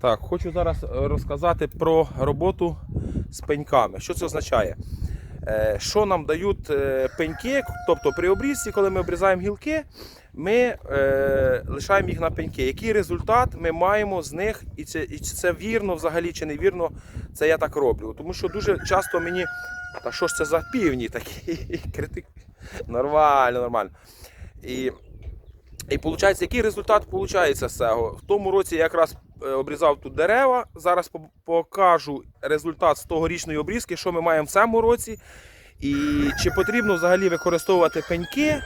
Так, хочу зараз е, розказати про роботу з пеньками. Що це означає? Е, Що нам дають е, пеньки, тобто при обрізці, коли ми обрізаємо гілки, ми е, лишаємо їх на пеньки. Який результат ми маємо з них, і це, і це вірно взагалі чи не вірно, це я так роблю. Тому що дуже часто мені. Та що ж це за півні такі? Критик. Нормально, нормально. І і виходить, який результат виходить цього? В тому році я якраз е, обрізав тут дерева. Зараз покажу результат з тогорічної обрізки, що ми маємо в цьому році. І чи потрібно взагалі використовувати пеньки.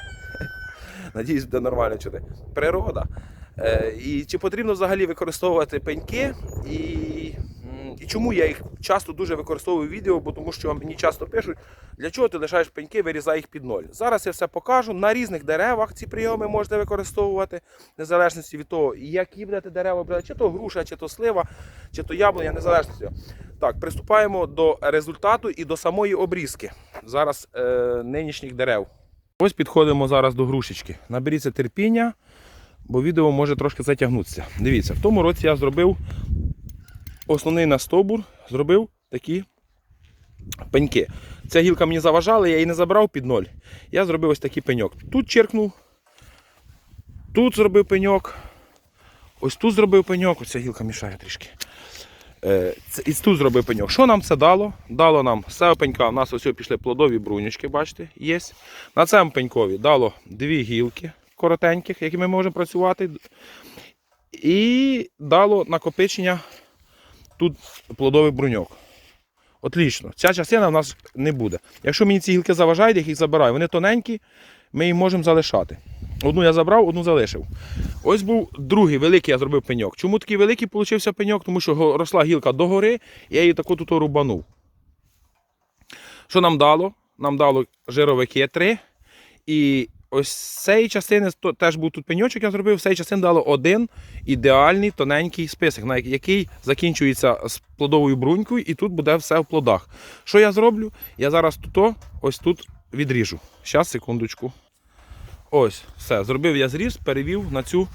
Надіюсь, буде нормально чути. Природа. Е, І чи потрібно взагалі використовувати пеньки? І, і чому я їх часто дуже використовую в відео, бо тому що мені часто пишуть, для чого ти лишаєш пеньки, вирізай їх під ноль. Зараз я все покажу. На різних деревах ці прийоми можете використовувати, незалежності від того, які будете дерева обрати, чи то груша, чи то слива, чи то яблуня, незалежності. Так, приступаємо до результату і до самої обрізки. Зараз е, нинішніх дерев. Ось підходимо зараз до грушечки. Наберіться терпіння, бо відео може трошки затягнутися. Дивіться, в тому році я зробив основний на стовбур, зробив такі пеньки. Ця гілка мені заважала, я її не забрав під ноль. Я зробив ось такий пеньок. Тут черкнув, тут зробив пеньок, ось тут зробив пеньок, оця гілка мішає трішки. Е, І тут зробив пеньок. Що нам це дало? Дало нам з цього пенька. У нас ось пішли плодові брунючки, бачите, є. На цьому пенькові дало дві гілки коротеньких, які ми можемо працювати. І дало накопичення тут плодовий бруньок. Отлично. Ця частина в нас не буде. Якщо мені ці гілки заважають, я їх забираю. Вони тоненькі, ми їх можемо залишати. Одну я забрав, одну залишив. Ось був другий великий я зробив пеньок. Чому такий великий получився пеньок? Тому що росла гілка догори, і я її таку тут рубанув. Що нам дало? Нам дало жировики 3. І ось цієї частини теж був тут пеньочок, я зробив, з цієї частини дало один ідеальний тоненький список, на який закінчується з плодовою брунькою, і тут буде все в плодах. Що я зроблю? Я зараз тут, ось тут відріжу. Зараз, секундочку. Ось, все. Зробив я зріз, перевів на цю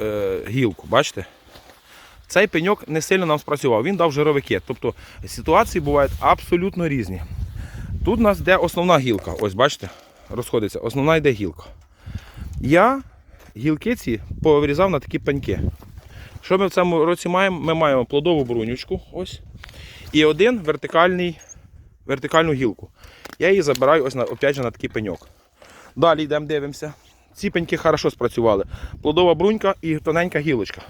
е, гілку. Бачите? Цей пеньок не сильно нам спрацював, він дав жировики. Тобто ситуації бувають абсолютно різні. Тут у нас йде основна гілка. Ось, бачите, розходиться. Основна йде гілка. Я гілки ці повирізав на такі пеньки. Що ми в цьому році маємо? Ми маємо плодову брунючку. Ось. І один вертикальний, вертикальну гілку. Я її забираю ось на, опять же, на такий пеньок. Далі йдемо, дивимося. Ці пеньки хорошо спрацювали. Плодова брунька і тоненька гілочка.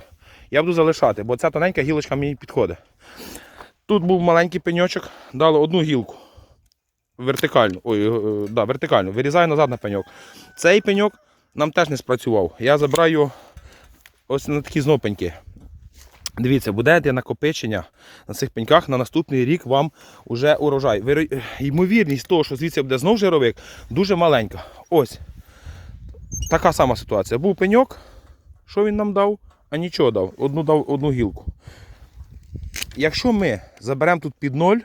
Я буду залишати, бо ця тоненька гілочка мені підходить. Тут був маленький пеньочок, дали одну гілку. Вертикальну. Ой, е, да, вертикальну. Вирізаю назад на пеньок. Цей пеньок нам теж не спрацював. Я забираю ось на такі знов пеньки. Дивіться, буде накопичення на цих пеньках на наступний рік вам уже урожай. Ймовірність того, що звідси буде знов жировик, дуже маленька. Ось. Така сама ситуація. Був пеньок, що він нам дав? А нічого дав. Одну дав одну гілку. Якщо ми заберемо тут під ноль,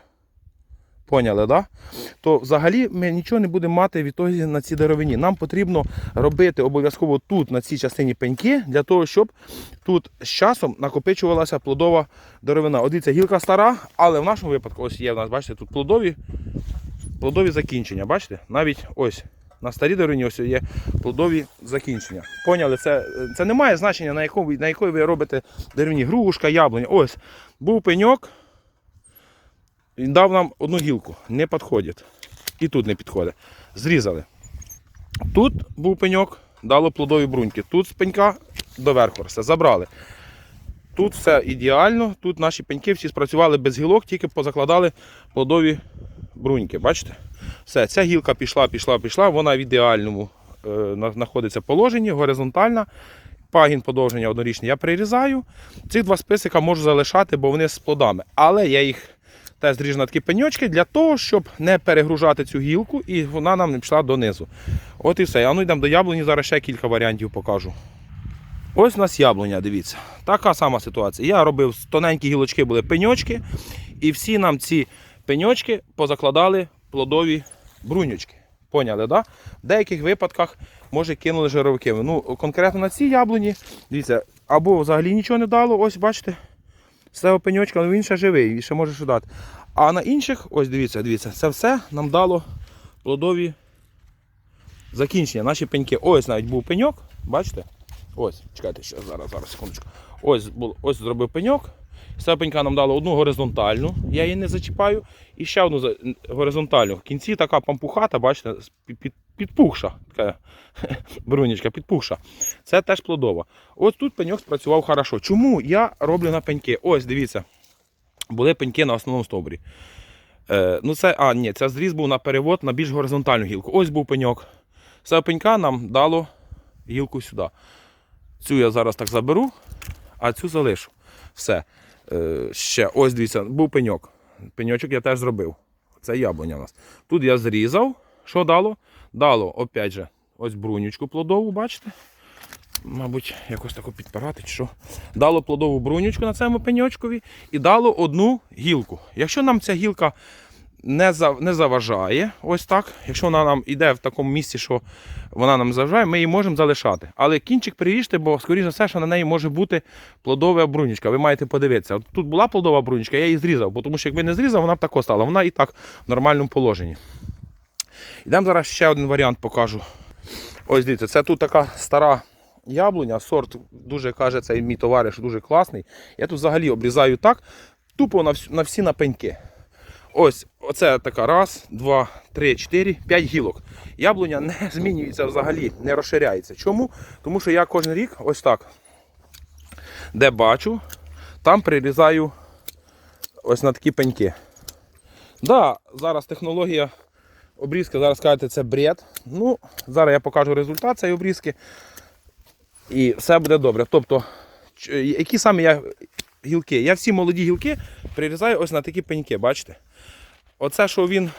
поняли, да? то взагалі ми нічого не будемо мати відтоді на цій деревині. Нам потрібно робити обов'язково тут, на цій частині пеньки, для того, щоб тут з часом накопичувалася плодова деревина. От дивіться, гілка стара, але в нашому випадку ось є в нас, бачите, тут плодові, плодові закінчення. Бачите? Навіть ось на старій деревині ось є плодові закінчення. Поняли? Це, це не має значення, на якому, на якої ви робите деревні грушка, яблуня. Ось був пеньок, він дав нам одну гілку, не підходить. І тут не підходить. Зрізали. Тут був пеньок, дало плодові бруньки. Тут з пенька доверху росте. Забрали. Тут все ідеально. Тут наші пеньки всі спрацювали без гілок, тільки позакладали плодові бруньки. Бачите? Все, ця гілка пішла, пішла, пішла. Вона в ідеальному е, на- знаходиться положенні, горизонтальна. Пагін подовження однорічний я прирізаю. Ці два списика можу залишати, бо вони з плодами. Але я їх теж зріжу такі пеньочки для того, щоб не перегружати цю гілку і вона нам не пішла донизу. От і все. А ну йдемо до яблуні, зараз ще кілька варіантів покажу. Ось у нас яблуня, дивіться. Така сама ситуація. Я робив тоненькі гілочки, були пеньочки, і всі нам ці пеньочки позакладали плодові брунючки. Поняли, да? В деяких випадках, може, кинули жировики. Ну, конкретно на цій яблуні, дивіться, або взагалі нічого не дало, ось бачите. З цього пеньочка, ну він ще живий, він ще може що дати. А на інших, ось дивіться, дивіться, це все нам дало плодові закінчення. Наші пеньки. Ось навіть був пеньок, бачите? Ось, чекайте, ще зараз, зараз, секундочку. Ось, ось зробив пеньок. З цього пенька нам дало одну горизонтальну, я її не зачіпаю, і ще одну горизонтальну. В кінці така пампухата, бачите, підпухша. Така брунічка, підпухша. Це теж плодова. Ось тут пеньок спрацював хорошо. Чому я роблю на пеньки? Ось, дивіться. Були пеньки на основному стовбурі. Е, ну це, а, ні, це зріз був на перевод на більш горизонтальну гілку. Ось був пеньок. Цього пенька нам дало гілку сюди. Цю я зараз так заберу, а цю залишу. Все. Е, ще, ось дивіться, був пеньок. Пеньочок я теж зробив. Це яблуня у нас. Тут я зрізав. Що дало? Дало, опять же, ось брунючку плодову, бачите? Мабуть, якось таку підпирати, що. Дало плодову брунючку на цьому пеньочкові і дало одну гілку. Якщо нам ця гілка не, не заважає, ось так, якщо вона нам йде в такому місці, що вона нам заважає, ми її можемо залишати. Але кінчик приріжте, бо, скоріш за все, що на неї може бути плодова брунючка. Ви маєте подивитися. От тут була плодова брунючка, я її зрізав, бо тому що якби не зрізав, вона б тако стала. Вона і так в нормальному положенні. Йдемо зараз ще один варіант покажу. Ось дивіться, це тут така стара яблуня, сорт дуже каже, цей мій товариш дуже класний. Я тут взагалі обрізаю так, тупо на всі, на всі напеньки. Ось, оце така раз, два, три, чотири, п'ять гілок. Яблуня не змінюється взагалі, не розширяється. Чому? Тому що я кожен рік ось так, де бачу, там прирізаю ось на такі пеньки. Да, зараз технологія обрізки, зараз кажете, це бред. Ну, зараз я покажу результат цієї обрізки. І все буде добре. Тобто, які саме я гілки? Я всі молоді гілки прирізаю ось на такі пеньки, бачите? Оце, що він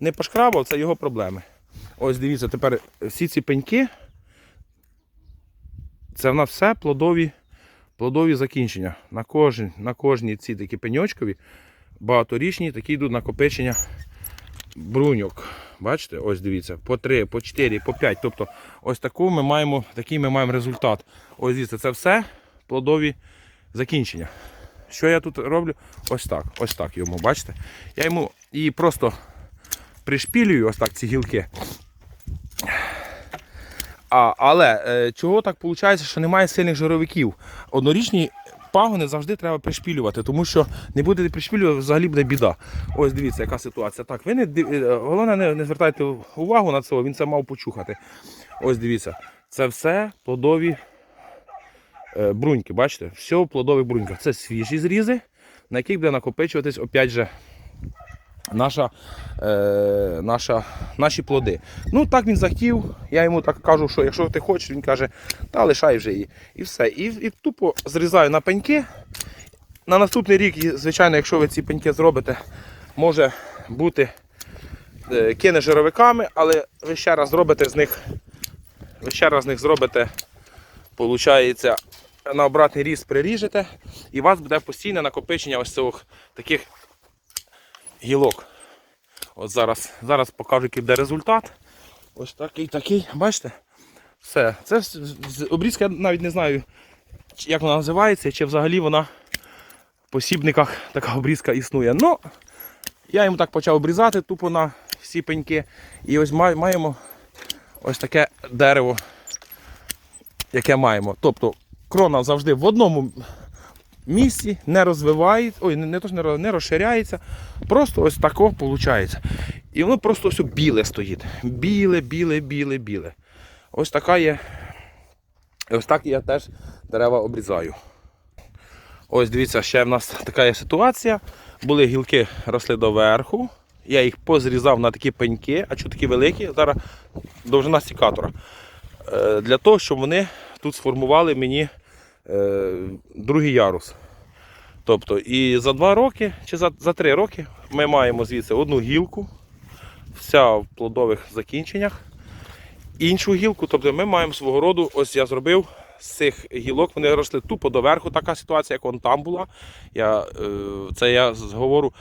не пошкрабав, це його проблеми. Ось дивіться, тепер всі ці пеньки, це в нас все плодові, плодові закінчення. На, кожен, на кожній ці такі пеньочкові, багаторічні, такі йдуть накопичення бруньок. Бачите, ось дивіться, по 3, по 4, по 5. Тобто ось таку ми маємо, такий ми маємо результат. Ось дивіться, це все плодові закінчення. Що я тут роблю? Ось так, ось так йому, бачите? Я йому і просто пришпілюю ось так ці гілки. А, але е, чого так виходить, що немає сильних жировиків? Однорічні пагони завжди треба пришпілювати, тому що не будете пришпілювати, взагалі буде біда. Ось дивіться, яка ситуація. Так, ви не е, головне, не, не звертайте увагу на це, він це мав почухати. Ось дивіться, це все плодові бруньки, бачите? Все в плодових бруньках. Це свіжі зрізи, на яких буде накопичуватись, опять же, наша, е, наша, наші плоди. Ну, так він захотів. Я йому так кажу, що якщо ти хочеш, він каже, та лишай вже її. І все. І, і тупо зрізаю на пеньки. На наступний рік, звичайно, якщо ви ці пеньки зробите, може бути е, кине жировиками, але ви ще раз зробите з них, ви ще раз з них зробите, виходить, на обратний різ приріжете, і у вас буде постійне накопичення ось цих таких гілок. От зараз, зараз покажу, який буде результат. Ось такий такий, бачите? Все. Це обрізка, я навіть не знаю, як вона називається, чи взагалі вона в посібниках така обрізка існує. Ну, я йому так почав обрізати тупо на всі пеньки. І ось маємо ось таке дерево, яке маємо. Тобто крона завжди в одному місці, не розвивається, ой, не, то, що не, розширяється. Просто ось тако виходить. І воно просто все біле стоїть. Біле, біле, біле, біле. Ось така є. Ось так я теж дерева обрізаю. Ось дивіться, ще в нас така є ситуація. Були гілки росли доверху. Я їх позрізав на такі пеньки, а що такі великі, зараз довжина стікатора. Е, Для того, щоб вони тут сформували мені е, другий ярус. Тобто, і за два роки чи за, за три роки ми маємо звідси одну гілку, вся в плодових закінченнях. Іншу гілку, тобто ми маємо свого роду, ось я зробив з цих гілок, вони росли тупо доверху. Така ситуація, як вон там була. Я, е, це я говорю,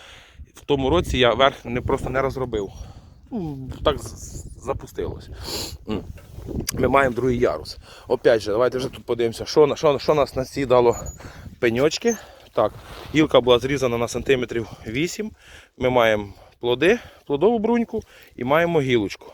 в тому році я верх не, просто не розробив. Ну, так запустилось. Ми маємо другий ярус. Опять же, давайте вже тут подивимося, що, що, що нас на ці дало пеньочки. Так, гілка була зрізана на сантиметрів 8. Ми маємо плоди, плодову бруньку і маємо гілочку.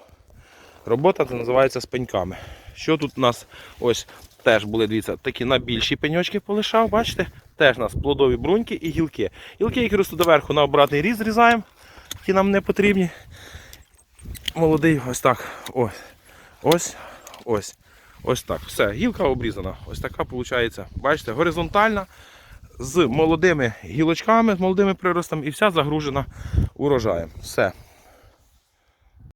Робота це називається з пеньками. Що тут у нас ось теж були, дивіться, такі на більші пеньочки полишав, бачите? Теж у нас плодові бруньки і гілки. Гілки, які ростуть доверху на обратний різ зрізаємо, які нам не потрібні. Молодий, ось так. Ось. Ось. Ось. Ось так. Все, гілка обрізана. Ось така виходить. Бачите, горизонтальна, з молодими гілочками, з молодими приростами і вся загружена урожаєм. Все.